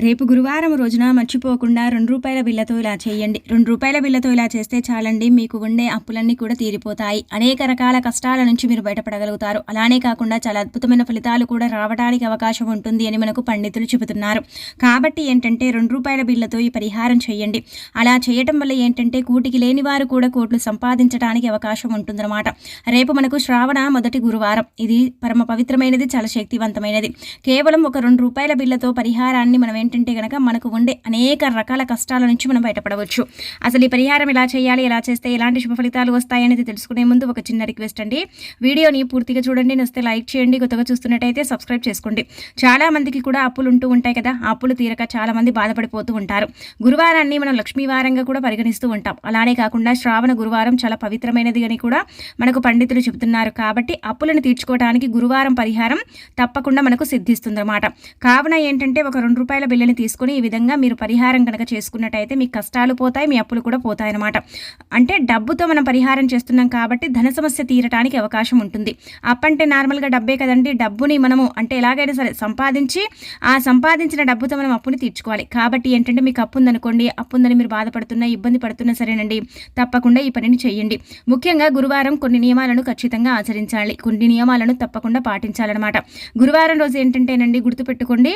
రేపు గురువారం రోజున మర్చిపోకుండా రెండు రూపాయల బిల్లతో ఇలా చేయండి. రెండు రూపాయల బిల్లతో ఇలా చేస్తే చాలండి మీకు ఉండే అప్పులన్నీ కూడా తీరిపోతాయి. అనేక రకాల కష్టాల నుంచి మీరు బయటపడగలుగుతారు. అలానే కాకుండా చాలా అద్భుతమైన ఫలితాలు కూడా రావడానికి అవకాశం ఉంటుంది అని మనకు పండితులు చెబుతున్నారు. కాబట్టి ఏంటంటే రెండు రూపాయల బిల్లతో ఈ పరిహారం చేయండి. అలా చేయటం వల్ల ఏంటంటే కూటికి లేని వారు కూడా కోట్లు సంపాదించడానికి అవకాశం ఉంటుందన్నమాట. రేపు మనకు శ్రావణ మొదటి గురువారం. ఇది పరమ పవిత్రమైనది చాలా శక్తివంతమైనది. కేవలం ఒక రెండు రూపాయల బిల్లతో పరిహారాన్ని మనం ఏంటంటే కనుక మనకు ఉండే అనేక రకాల కష్టాల నుంచి మనం బయటపడవచ్చు. అసలు ఈ పరిహారం ఎలా చేయాలి ఎలా చేస్తే ఎలాంటి శుభ ఫలితాలు వస్తాయనేది తెలుసుకునే ముందు ఒక చిన్న రిక్వెస్ట్ అండి. వీడియోని పూర్తిగా చూడండి వస్తే లైక్ చేయండి కొత్తగా చూస్తున్నట్టయితే సబ్స్క్రైబ్ చేసుకోండి. చాలా మందికి కూడా అప్పులు ఉంటూ ఉంటాయి కదా అప్పులు తీరక చాలా మంది బాధపడిపోతూ ఉంటారు. గురువారాన్ని మనం లక్ష్మీవారంగా కూడా పరిగణిస్తూ ఉంటాం. అలానే కాకుండా శ్రావణ గురువారం చాలా పవిత్రమైనది అని కూడా మనకు పండితులు చెబుతున్నారు. కాబట్టి అప్పులను తీర్చుకోవడానికి గురువారం పరిహారం తప్పకుండా మనకు సిద్ధిస్తుంది అన్నమాట కావున ఏంటంటే ఒక రెండు రూపాయల బిల్లుని తీసుకుని ఈ విధంగా మీరు పరిహారం కనుక చేసుకున్నట్టయితే మీ కష్టాలు పోతాయి మీ అప్పులు కూడా పోతాయి అనమాట అంటే డబ్బుతో మనం పరిహారం చేస్తున్నాం కాబట్టి ధన సమస్య తీరటానికి అవకాశం ఉంటుంది. అప్ అంటే నార్మల్గా డబ్బే కదండి. డబ్బుని మనము అంటే ఎలాగైనా సరే సంపాదించి ఆ సంపాదించిన డబ్బుతో మనం అప్పుని తీర్చుకోవాలి. కాబట్టి ఏంటంటే మీకు అప్పు ఉందనుకోండి అప్పు ఉందని మీరు బాధపడుతున్నా ఇబ్బంది పడుతున్నా సరేనండి. తప్పకుండా ఈ పనిని చేయండి. ముఖ్యంగా గురువారం కొన్ని నియమాలను ఖచ్చితంగా ఆచరించాలి. కొన్ని నియమాలను తప్పకుండా పాటించాలన్నమాట. గురువారం రోజు ఏంటంటేనండి గుర్తుపెట్టుకోండి.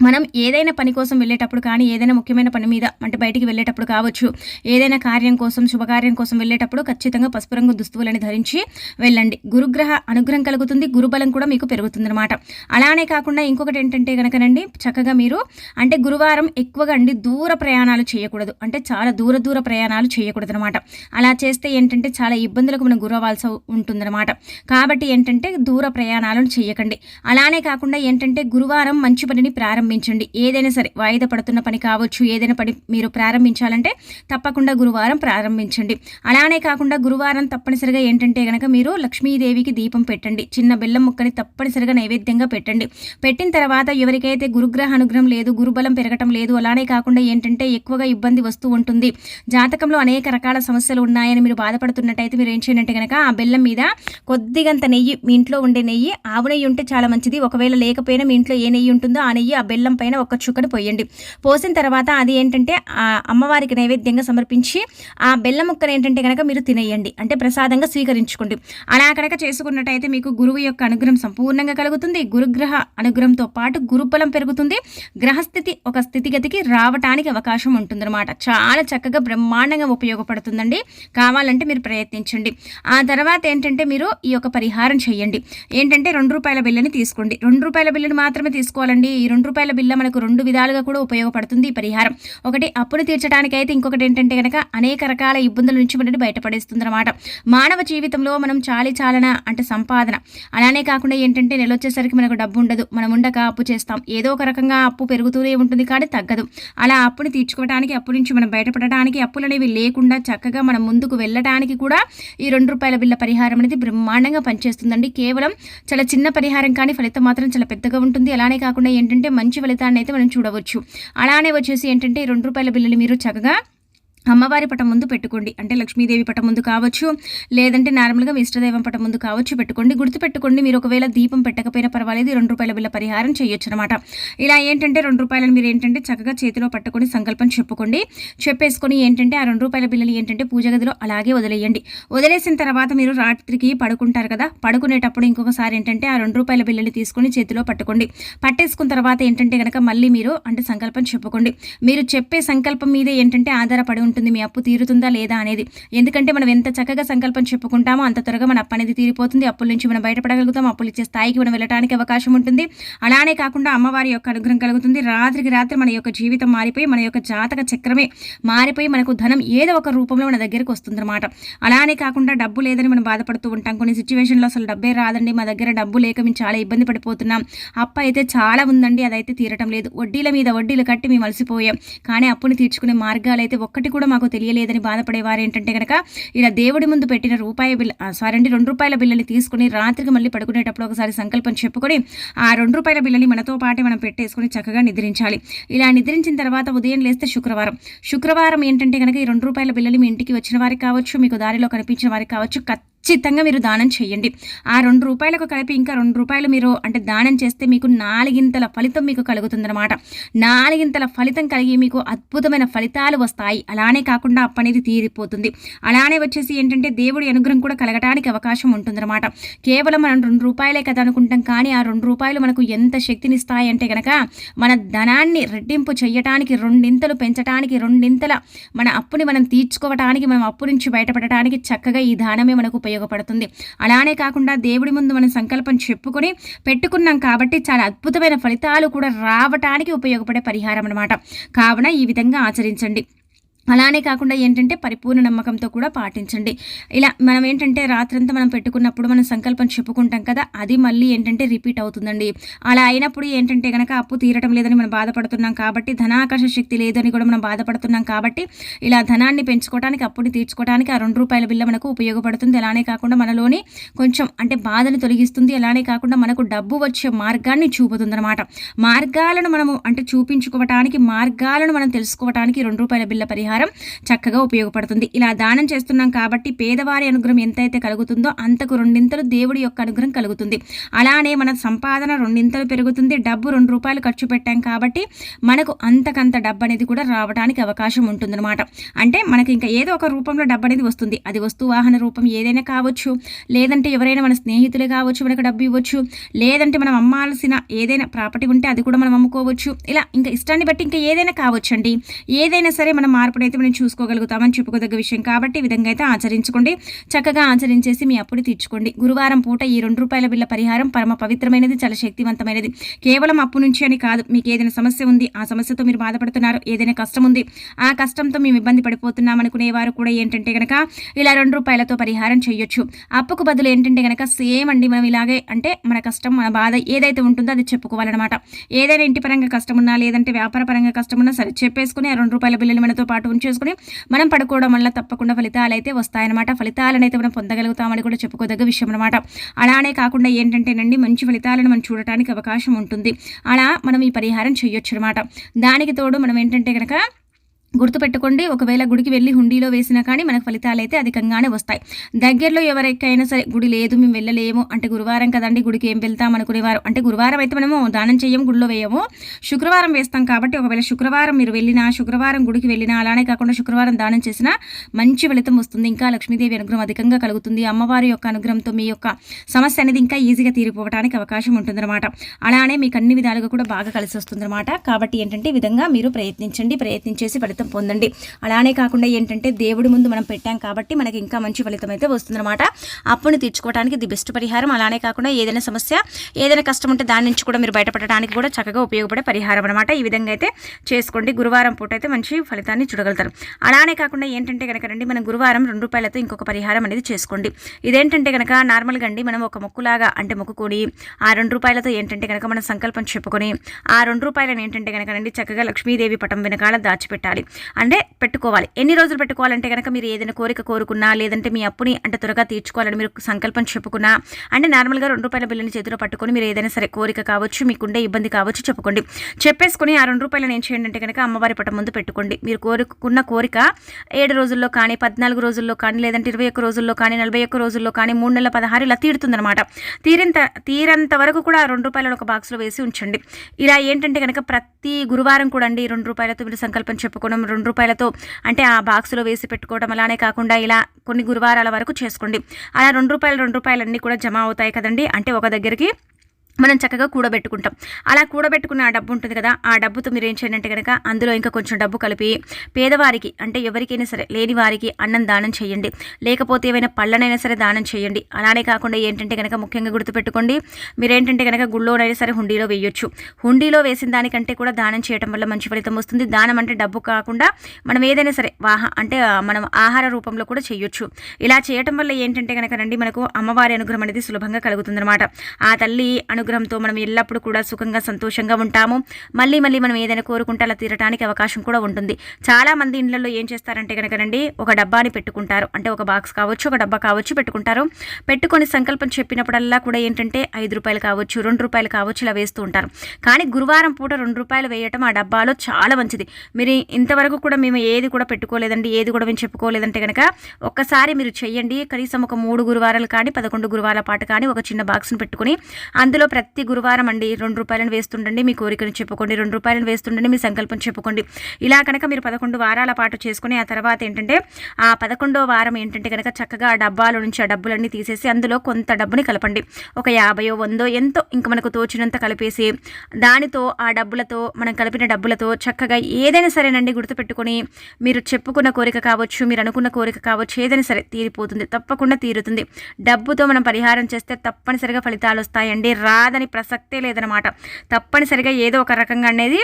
మనం ఏదైనా పని కోసం వెళ్ళేటప్పుడు కానీ ఏదైనా ముఖ్యమైన పని మీద అంటే బయటికి వెళ్ళేటప్పుడు కావచ్చు ఏదైనా కార్యం కోసం శుభకార్యం కోసం వెళ్ళేటప్పుడు ఖచ్చితంగా పసుపు రంగు దుస్తువులని ధరించి వెళ్ళండి. గురుగ్రహ అనుగ్రహం కలుగుతుంది గురుబలం కూడా మీకు పెరుగుతుంది అనమాట అలానే కాకుండా ఇంకొకటి ఏంటంటే కనుకనండి చక్కగా మీరు అంటే గురువారం ఎక్కువగా అండి దూర ప్రయాణాలు చేయకూడదు. అంటే చాలా దూర దూర ప్రయాణాలు చేయకూడదు అనమాట అలా చేస్తే ఏంటంటే చాలా ఇబ్బందులకు మనం గురవాల్సి ఉంటుందన్నమాట. కాబట్టి ఏంటంటే దూర ప్రయాణాలను చేయకండి. అలానే కాకుండా ఏంటంటే గురువారం మంచి పనిని ప్రారంభ ప్రారంభించండి. ఏదైనా సరే వాయిదా పడుతున్న పని కావచ్చు ఏదైనా పని మీరు ప్రారంభించాలంటే తప్పకుండా గురువారం ప్రారంభించండి. అలానే కాకుండా గురువారం తప్పనిసరిగా ఏంటంటే కనుక మీరు లక్ష్మీదేవికి దీపం పెట్టండి. చిన్న బెల్లం ముక్కని తప్పనిసరిగా నైవేద్యంగా పెట్టండి. పెట్టిన తర్వాత ఎవరికైతే గురుగ్రహ అనుగ్రహం లేదు గురుబలం పెరగటం లేదు అలానే కాకుండా ఏంటంటే ఎక్కువగా ఇబ్బంది వస్తూ ఉంటుంది. జాతకంలో అనేక రకాల సమస్యలు ఉన్నాయని మీరు బాధపడుతున్నట్టయితే మీరు ఏం చేయండి కనుక ఆ బెల్లం మీద కొద్దిగంత నెయ్యి మీ ఇంట్లో ఉండే నెయ్యి ఆవు నెయ్యి ఉంటే చాలా మంచిది. ఒకవేళ లేకపోయినా మీ ఇంట్లో ఏ నెయ్యి ఉంటుందో ఆ నెయ్యి ఆ బెల్లం బెల్లం పైన ఒక చుక్కడు పోయండి. పోసిన తర్వాత అది ఏంటంటే ఆ అమ్మవారికి నైవేద్యంగా సమర్పించి ఆ బెల్లం ముక్కను ఏంటంటే కనుక మీరు తినేయండి. అంటే ప్రసాదంగా స్వీకరించుకోండి. అలా కనుక చేసుకున్నట్టయితే మీకు గురువు యొక్క అనుగ్రహం సంపూర్ణంగా కలుగుతుంది. గురుగ్రహ అనుగ్రహంతో పాటు గురుబలం పెరుగుతుంది. గ్రహస్థితి ఒక స్థితిగతికి రావటానికి అవకాశం ఉంటుందన్నమాట. చాలా చక్కగా బ్రహ్మాండంగా ఉపయోగపడుతుందండి. కావాలంటే మీరు ప్రయత్నించండి. ఆ తర్వాత ఏంటంటే మీరు ఈ యొక్క పరిహారం చేయండి. ఏంటంటే రెండు రూపాయల బిల్లని తీసుకోండి. రెండు రూపాయల బిల్లుని మాత్రమే తీసుకోవాలండి. ఈ రెండు రూపాయల బిల్ల మనకు రెండు విధాలుగా కూడా ఉపయోగపడుతుంది ఈ పరిహారం. ఒకటి అప్పును తీర్చడానికైతే అయితే ఇంకొకటి ఏంటంటే కనుక అనేక రకాల ఇబ్బందుల నుంచి మనని బయటపడేస్తుంది అనమాట మానవ జీవితంలో మనం చాలి చాలన అంటే సంపాదన. అలానే కాకుండా ఏంటంటే నెల వచ్చేసరికి మనకు డబ్బు ఉండదు. మనం ఉండక అప్పు చేస్తాం. ఏదో ఒక రకంగా అప్పు పెరుగుతూనే ఉంటుంది కానీ తగ్గదు. అలా అప్పుని తీర్చుకోవడానికి అప్పు నుంచి మనం బయటపడటానికి అప్పులు అనేవి లేకుండా చక్కగా మనం ముందుకు వెళ్ళడానికి కూడా ఈ రెండు రూపాయల బిల్ల పరిహారం అనేది బ్రహ్మాండంగా పనిచేస్తుందండి. కేవలం చాలా చిన్న పరిహారం కానీ ఫలితం మాత్రం చాలా పెద్దగా ఉంటుంది. అలానే కాకుండా ఏంటంటే మంచి ఫలితాన్ని అయితే మనం చూడవచ్చు. అలానే వచ్చేసి ఏంటంటే రెండు రూపాయల బిల్లులు మీరు చక్కగా అమ్మవారి పటం ముందు పెట్టుకోండి. అంటే లక్ష్మీదేవి పటం ముందు కావచ్చు లేదంటే నార్మల్గా మీ ఇష్టదైవం పటం ముందు కావచ్చు పెట్టుకోండి. గుర్తు పెట్టుకోండి మీరు ఒకవేళ దీపం పెట్టకపోయినా పర్వాలేదు రెండు రూపాయల బిల్ల పరిహారం చేయొచ్చు అనమాట ఇలా ఏంటంటే రెండు రూపాయలను మీరు ఏంటంటే చక్కగా చేతిలో పట్టుకొని సంకల్పం చెప్పుకోండి. చెప్పేసుకొని ఏంటంటే ఆ రెండు రూపాయల బిల్లలు ఏంటంటే పూజ గదిలో అలాగే వదిలేయండి. వదిలేసిన తర్వాత మీరు రాత్రికి పడుకుంటారు కదా పడుకునేటప్పుడు ఇంకొకసారి ఏంటంటే ఆ రెండు రూపాయల బిల్లలు తీసుకొని చేతిలో పట్టుకోండి. పట్టేసుకున్న తర్వాత ఏంటంటే కనుక మళ్ళీ మీరు అంటే సంకల్పం చెప్పుకోండి. మీరు చెప్పే సంకల్పం మీదే ఏంటంటే ఆధారపడి ఉంటుంది మీ అప్పు తీరుతుందా లేదా అనేది. ఎందుకంటే మనం ఎంత చక్కగా సంకల్పం చెప్పుకుంటామో అంత త్వరగా మన అప్పు అనేది తీరిపోతుంది. అప్పుల నుంచి మనం బయటపడగలుగుతాం అప్పులు ఇచ్చే స్థాయికి మనం వెళ్ళడానికి అవకాశం ఉంటుంది. అలానే కాకుండా అమ్మవారి యొక్క అనుగ్రహం కలుగుతుంది. రాత్రికి రాత్రి మన యొక్క జీవితం మారిపోయి మన యొక్క జాతక చక్రమే మారిపోయి మనకు ధనం ఏదో ఒక రూపంలో మన దగ్గరికి వస్తుందన్నమాట. అలానే కాకుండా డబ్బు లేదని మనం బాధపడుతూ ఉంటాం. కొన్ని సిచ్యువేషన్లో అసలు డబ్బే రాదండి. మా దగ్గర డబ్బు లేక మేము చాలా ఇబ్బంది పడిపోతున్నాం. అప్పు అయితే చాలా ఉందండి. అదైతే తీరటం లేదు. వడ్డీల మీద వడ్డీలు కట్టి మేము అలసిపోయాం. కానీ అప్పుని తీర్చుకునే మార్గాలు అయితే ఒక్కటి కూడా మాకు తెలియలేదని బాధపడేవారు ఏంటంటే కనుక ఇలా దేవుడి ముందు పెట్టిన రూపాయి బిల్ సారీ అండి రెండు రూపాయల బిల్లని తీసుకుని రాత్రికి మళ్ళీ పడుకునేటప్పుడు ఒకసారి సంకల్పం చెప్పుకొని ఆ రెండు రూపాయల బిల్లని మనతో పాటే మనం పెట్టేసుకుని చక్కగా నిద్రించాలి. ఇలా నిద్రించిన తర్వాత ఉదయం లేస్తే శుక్రవారం. శుక్రవారం ఏంటంటే కనుక ఈ రెండు రూపాయల బిల్లని మీ ఇంటికి వచ్చిన వారికి కావచ్చు మీకు దారిలో కనిపించిన వారికి కావచ్చు ఖచ్చితంగా మీరు దానం చేయండి. ఆ రెండు రూపాయలకు కలిపి ఇంకా రెండు రూపాయలు మీరు అంటే దానం చేస్తే మీకు నాలుగింతల ఫలితం మీకు కలుగుతుందన్నమాట. నాలుగింతల ఫలితం కలిగి మీకు అద్భుతమైన ఫలితాలు వస్తాయి. అలానే కాకుండా అప్పనేది తీరిపోతుంది. అలానే వచ్చేసి ఏంటంటే దేవుడి అనుగ్రహం కూడా కలగటానికి అవకాశం ఉంటుందన్నమాట. కేవలం మనం రెండు రూపాయలే కదా అనుకుంటాం కానీ ఆ రెండు రూపాయలు మనకు ఎంత శక్తినిస్తాయి అంటే కనుక మన ధనాన్ని రెట్టింపు చేయటానికి రెండింతలు పెంచడానికి రెండింతల మన అప్పుని మనం తీర్చుకోవటానికి మనం అప్పు నుంచి బయటపడటానికి చక్కగా ఈ దానమే మనకు ఉపయోగం ఉపయోగపడుతుంది. అలానే కాకుండా దేవుడి ముందు మనం సంకల్పం చెప్పుకొని పెట్టుకున్నాం కాబట్టి చాలా అద్భుతమైన ఫలితాలు కూడా రావటానికి ఉపయోగపడే పరిహారం అనమాట కావున ఈ విధంగా ఆచరించండి. అలానే కాకుండా ఏంటంటే పరిపూర్ణ నమ్మకంతో కూడా పాటించండి. ఇలా మనం ఏంటంటే రాత్రంతా మనం పెట్టుకున్నప్పుడు మనం సంకల్పం చెప్పుకుంటాం కదా అది మళ్ళీ ఏంటంటే రిపీట్ అవుతుందండి. అలా అయినప్పుడు ఏంటంటే కనుక అప్పు తీరటం లేదని మనం బాధపడుతున్నాం కాబట్టి ధనాకర్ష శక్తి లేదని కూడా మనం బాధపడుతున్నాం కాబట్టి ఇలా ధనాన్ని పెంచుకోవడానికి అప్పుని తీర్చుకోవడానికి ఆ రెండు రూపాయల బిల్ల మనకు ఉపయోగపడుతుంది. అలానే కాకుండా మనలోని కొంచెం అంటే బాధను తొలగిస్తుంది. అలానే కాకుండా మనకు డబ్బు వచ్చే మార్గాన్ని చూపుతుంది అనమాట మార్గాలను మనము అంటే చూపించుకోవటానికి మార్గాలను మనం తెలుసుకోవటానికి రెండు రూపాయల బిల్ల పరిహారం ఆహారం చక్కగా ఉపయోగపడుతుంది. ఇలా దానం చేస్తున్నాం కాబట్టి పేదవారి అనుగ్రహం ఎంతైతే కలుగుతుందో అంతకు రెండింతలు దేవుడి యొక్క అనుగ్రహం కలుగుతుంది. అలానే మన సంపాదన రెండింతలు పెరుగుతుంది. డబ్బు రెండు రూపాయలు ఖర్చు పెట్టాం కాబట్టి మనకు అంతకంత డబ్బు అనేది కూడా రావడానికి అవకాశం ఉంటుందన్నమాట. అంటే మనకి ఇంకా ఏదో ఒక రూపంలో డబ్బు అనేది వస్తుంది. అది వస్తు వాహన రూపం ఏదైనా కావచ్చు లేదంటే ఎవరైనా మన స్నేహితులే కావచ్చు మనకు డబ్బు ఇవ్వచ్చు లేదంటే మనం అమ్మాల్సిన ఏదైనా ప్రాపర్టీ ఉంటే అది కూడా మనం అమ్ముకోవచ్చు. ఇలా ఇంకా ఇష్టాన్ని బట్టి ఇంకా ఏదైనా కావచ్చు అండి ఏదైనా సరే మనం మార్పుని అయితే మనం చూసుకోగలుగుతామని చెప్పుకోదగ్గ విషయం కాబట్టి ఈ విధంగా అయితే ఆచరించుకోండి. చక్కగా ఆచరించేసి మీ అప్పుడు తీర్చుకోండి. గురువారం పూట ఈ రెండు రూపాయల బిల్ల పరిహారం పరమ పవిత్రమైనది చాలా శక్తివంతమైనది. కేవలం అప్పు నుంచి అని కాదు మీకు ఏదైనా సమస్య ఉంది ఆ సమస్యతో మీరు బాధపడుతున్నారు ఏదైనా కష్టం ఉంది ఆ కష్టంతో మేము ఇబ్బంది పడిపోతున్నాం అనుకునేవారు కూడా ఏంటంటే కనుక ఇలా రెండు రూపాయలతో పరిహారం చేయొచ్చు. అప్పుకు బదులు ఏంటంటే కనుక సేమ్ అండి మనం ఇలాగే అంటే మన కష్టం మన బాధ ఏదైతే ఉంటుందో అది చెప్పుకోవాలన్నమాట. ఏదైనా ఇంటి పరంగా కష్టం ఉన్నా లేదంటే వ్యాపార పరంగా కష్టం ఉన్నా సరే చెప్పేసుకుని ఆ రెండు రూపాయల బిల్లులు మనతో పాటు చేసుకుని మనం పడుకోవడం వల్ల తప్పకుండా ఫలితాలు అయితే వస్తాయన్నమాట. ఫలితాలను అయితే మనం పొందగలుగుతామని కూడా చెప్పుకోదగ్గ విషయం అనమాట అలానే కాకుండా ఏంటంటేనండి మంచి ఫలితాలను మనం చూడటానికి అవకాశం ఉంటుంది. అలా మనం ఈ పరిహారం చేయొచ్చు అనమాట దానికి తోడు మనం ఏంటంటే కనుక గుర్తుపెట్టుకోండి ఒకవేళ గుడికి వెళ్ళి హుండీలో వేసినా కానీ మనకు ఫలితాలు అయితే అధికంగానే వస్తాయి. దగ్గరలో ఎవరికైనా సరే గుడి లేదు మేము వెళ్ళలేము అంటే గురువారం కదండి గుడికి ఏం వెళ్తాం అనుకునేవారు. అంటే గురువారం అయితే మనము దానం చేయము గుడిలో వేయము. శుక్రవారం వేస్తాం కాబట్టి ఒకవేళ శుక్రవారం మీరు వెళ్ళినా శుక్రవారం గుడికి వెళ్ళినా అలానే కాకుండా శుక్రవారం దానం చేసినా మంచి ఫలితం వస్తుంది. ఇంకా లక్ష్మీదేవి అనుగ్రహం అధికంగా కలుగుతుంది. అమ్మవారి యొక్క అనుగ్రహంతో మీ యొక్క సమస్య అనేది ఇంకా ఈజీగా తీరిపోవడానికి అవకాశం ఉంటుందన్నమాట. అలానే మీకు అన్ని విధాలుగా కూడా బాగా కలిసి వస్తుందన్నమాట. కాబట్టి ఏంటంటే ఈ విధంగా మీరు ప్రయత్నించండి ప్రయత్నించేసి ఫలితం ఫలితం పొందండి. అలానే కాకుండా ఏంటంటే దేవుడి ముందు మనం పెట్టాం కాబట్టి మనకి ఇంకా మంచి ఫలితం అయితే వస్తుందన్నమాట. అప్పుని తీర్చుకోవడానికి ది బెస్ట్ పరిహారం. అలానే కాకుండా ఏదైనా సమస్య ఏదైనా కష్టం ఉంటే దాని నుంచి కూడా మీరు బయటపడడానికి కూడా చక్కగా ఉపయోగపడే పరిహారం అనమాట ఈ విధంగా అయితే చేసుకోండి. గురువారం పూట అయితే మంచి ఫలితాన్ని చూడగలుగుతారు. అలానే కాకుండా ఏంటంటే కనుక రండి మనం గురువారం రెండు రూపాయలతో ఇంకొక పరిహారం అనేది చేసుకోండి. ఇదేంటంటే కనుక నార్మల్గా అండి మనం ఒక మొక్కులాగా అంటే మొక్కుకొని ఆ రెండు రూపాయలతో ఏంటంటే కనుక మనం సంకల్పం చెప్పుకొని ఆ రెండు రూపాయలను ఏంటంటే కనుక రండి చక్కగా లక్ష్మీదేవి పటం వెనకాల దాచిపెట్టాలి. అంటే పెట్టుకోవాలి. ఎన్ని రోజులు పెట్టుకోవాలంటే కనుక మీరు ఏదైనా కోరిక కోరుకున్నా లేదంటే మీ అప్పుని అంటే త్వరగా తీర్చుకోవాలని మీరు సంకల్పం చెప్పుకున్నా అంటే నార్మల్గా రెండు రూపాయల బిల్లుని చేతిలో పట్టుకొని మీరు ఏదైనా సరే కోరిక కావచ్చు మీకుండే ఇబ్బంది కావచ్చు చెప్పుకోండి. చెప్పేసుకుని ఆ రెండు రూపాయలను ఏం చేయండి అంటే కనుక అమ్మవారి పటం ముందు పెట్టుకోండి. మీరు కోరుకున్న కోరిక ఏడు రోజుల్లో కానీ పద్నాలుగు రోజుల్లో కానీ లేదంటే ఇరవై ఒక్క రోజుల్లో కానీ నలభై ఒక్క రోజుల్లో కానీ మూడు నెలల పదహారు ఇలా తీరుతుందనమాట తీరంత తీరంత వరకు కూడా రెండు రూపాయలను ఒక బాక్స్లో వేసి ఉంచండి. ఇలా ఏంటంటే కనుక ప్రతి గురువారం కూడా అండి రెండు రూపాయలతో మీరు సంకల్పం చెప్పుకోవడం రెండు రూపాయలతో అంటే ఆ బాక్స్లో వేసి పెట్టుకోవడం అలానే కాకుండా ఇలా కొన్ని గురువారాల వరకు చేసుకోండి. అలా రెండు రూపాయలు రెండు రూపాయలన్నీ కూడా జమ అవుతాయి కదండి. అంటే ఒక దగ్గరికి మనం చక్కగా కూడబెట్టుకుంటాం. అలా కూడబెట్టుకున్న ఆ డబ్బు ఉంటుంది కదా ఆ డబ్బుతో మీరు ఏం చేయండి కనుక అందులో ఇంకా కొంచెం డబ్బు కలిపి పేదవారికి అంటే ఎవరికైనా సరే లేని వారికి అన్నం దానం చేయండి. లేకపోతే ఏమైనా పళ్ళనైనా సరే దానం చేయండి. అలానే కాకుండా ఏంటంటే కనుక ముఖ్యంగా గుర్తుపెట్టుకోండి మీరేంటంటే కనుక గుళ్ళోనైనా సరే హుండీలో వేయొచ్చు. హుండీలో వేసిన దానికంటే కూడా దానం చేయడం వల్ల మంచి ఫలితం వస్తుంది. దానం అంటే డబ్బు కాకుండా మనం ఏదైనా సరే వాహ అంటే మనం ఆహార రూపంలో కూడా చేయొచ్చు. ఇలా చేయటం వల్ల ఏంటంటే కనుక రండి మనకు అమ్మవారి అనుగ్రహం అనేది సులభంగా కలుగుతుందన్నమాట. ఆ తల్లి అను అనుగ్రహంతో మనం ఎల్లప్పుడూ కూడా సుఖంగా సంతోషంగా ఉంటాము. మళ్ళీ మళ్ళీ మనం ఏదైనా కోరుకుంటే అలా తీరటానికి అవకాశం కూడా ఉంటుంది. చాలా మంది ఇండ్లలో ఏం చేస్తారంటే కనుకనండి ఒక డబ్బాని పెట్టుకుంటారు. అంటే ఒక బాక్స్ కావచ్చు ఒక డబ్బా కావచ్చు పెట్టుకుంటారు. పెట్టుకొని సంకల్పం చెప్పినప్పుడల్లా కూడా ఏంటంటే ఐదు రూపాయలు కావచ్చు రెండు రూపాయలు కావచ్చు ఇలా వేస్తూ ఉంటారు. కానీ గురువారం పూట రెండు రూపాయలు వేయటం ఆ డబ్బాలో చాలా మంచిది. మీరు ఇంతవరకు కూడా మేము ఏది కూడా పెట్టుకోలేదండి ఏది కూడా మేము చెప్పుకోలేదంటే కనుక ఒక్కసారి మీరు చెయ్యండి. కనీసం ఒక మూడు గురువారాలు కానీ పదకొండు గురువారాల పాటు కానీ ఒక చిన్న బాక్స్ని పెట్టుకుని అందులో ప్రతి గురువారం అండి రెండు రూపాయలను వేస్తుండండి. మీ కోరికను చెప్పుకోండి. రెండు రూపాయలను వేస్తుండండి. మీ సంకల్పం చెప్పుకోండి. ఇలా కనుక మీరు పదకొండు వారాల పాటు చేసుకుని ఆ తర్వాత ఏంటంటే ఆ పదకొండో వారం ఏంటంటే కనుక చక్కగా ఆ డబ్బాలో నుంచి ఆ డబ్బులన్నీ తీసేసి అందులో కొంత డబ్బుని కలపండి. ఒక యాభయో వందో ఎంతో ఇంకా మనకు తోచినంత కలిపేసి దానితో ఆ డబ్బులతో మనం కలిపిన డబ్బులతో చక్కగా ఏదైనా సరేనండి గుర్తుపెట్టుకొని మీరు చెప్పుకున్న కోరిక కావచ్చు మీరు అనుకున్న కోరిక కావచ్చు ఏదైనా సరే తీరిపోతుంది. తప్పకుండా తీరుతుంది. డబ్బుతో మనం పరిహారం చేస్తే తప్పనిసరిగా ఫలితాలు వస్తాయండి. రా కాదని ప్రసక్తే లేదనమాట తప్పనిసరిగా ఏదో ఒక రకంగా అనేది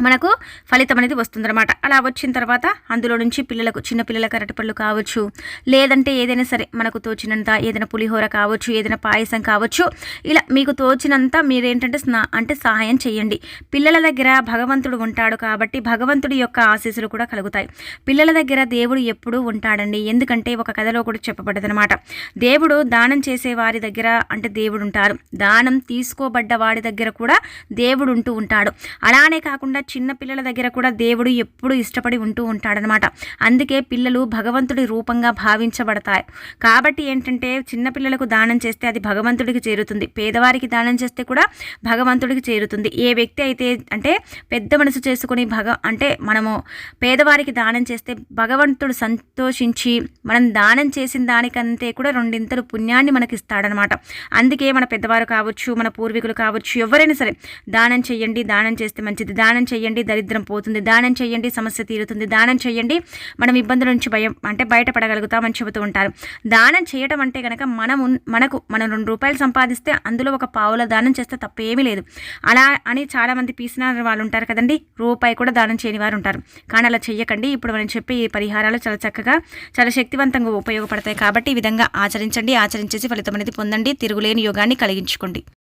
మనకు ఫలితం అనేది వస్తుందన్నమాట. అలా వచ్చిన తర్వాత అందులో నుంచి పిల్లలకు చిన్న పిల్లలకు అరటిపళ్ళు కావచ్చు లేదంటే ఏదైనా సరే మనకు తోచినంత ఏదైనా పులిహోర కావచ్చు ఏదైనా పాయసం కావచ్చు ఇలా మీకు తోచినంత మీరేంటంటే స్నా అంటే సహాయం చేయండి. పిల్లల దగ్గర భగవంతుడు ఉంటాడు కాబట్టి భగవంతుడి యొక్క ఆశీస్సులు కూడా కలుగుతాయి. పిల్లల దగ్గర దేవుడు ఎప్పుడూ ఉంటాడండి. ఎందుకంటే ఒక కథలో కూడా చెప్పబడ్డదనమాట దేవుడు దానం చేసే వారి దగ్గర అంటే దేవుడు ఉంటారు. దానం తీసుకోబడ్డ వాడి దగ్గర కూడా దేవుడు ఉంటూ ఉంటాడు. అలానే కాకుండా చిన్నపిల్లల దగ్గర కూడా దేవుడు ఎప్పుడు ఇష్టపడి ఉంటూ ఉంటాడనమాట. అందుకే పిల్లలు భగవంతుడి రూపంగా భావించబడతాయి. కాబట్టి ఏంటంటే చిన్నపిల్లలకు దానం చేస్తే అది భగవంతుడికి చేరుతుంది. పేదవారికి దానం చేస్తే కూడా భగవంతుడికి చేరుతుంది. ఏ వ్యక్తి అయితే అంటే పెద్ద మనసు చేసుకుని భగ అంటే మనము పేదవారికి దానం చేస్తే భగవంతుడు సంతోషించి మనం దానం చేసిన దానికంతే కూడా రెండింతలు పుణ్యాన్ని మనకి ఇస్తాడనమాట అందుకే మన పెద్దవారు కావచ్చు మన పూర్వీకులు కావచ్చు ఎవరైనా సరే దానం చేయండి దానం చేస్తే మంచిది దానం చేయండి చేయండి దరిద్రం పోతుంది దానం చేయండి సమస్య తీరుతుంది దానం చేయండి. మనం ఇబ్బందుల నుంచి భయం అంటే బయటపడగలుగుతామని చెబుతూ ఉంటారు. దానం చేయటం అంటే కనుక మనం మనకు మనం రెండు రూపాయలు సంపాదిస్తే అందులో ఒక పావుల దానం చేస్తే తప్పేమీ లేదు. అలా అని చాలామంది పీసిన వాళ్ళు ఉంటారు కదండి రూపాయి కూడా దానం చేయని వారు ఉంటారు. కానీ అలా చెయ్యకండి. ఇప్పుడు మనం చెప్పే ఈ పరిహారాలు చాలా చక్కగా చాలా శక్తివంతంగా ఉపయోగపడతాయి కాబట్టి ఈ విధంగా ఆచరించండి ఆచరించేసి ఫలితం అనేది పొందండి. తిరుగులేని యోగాన్ని కలిగించుకోండి.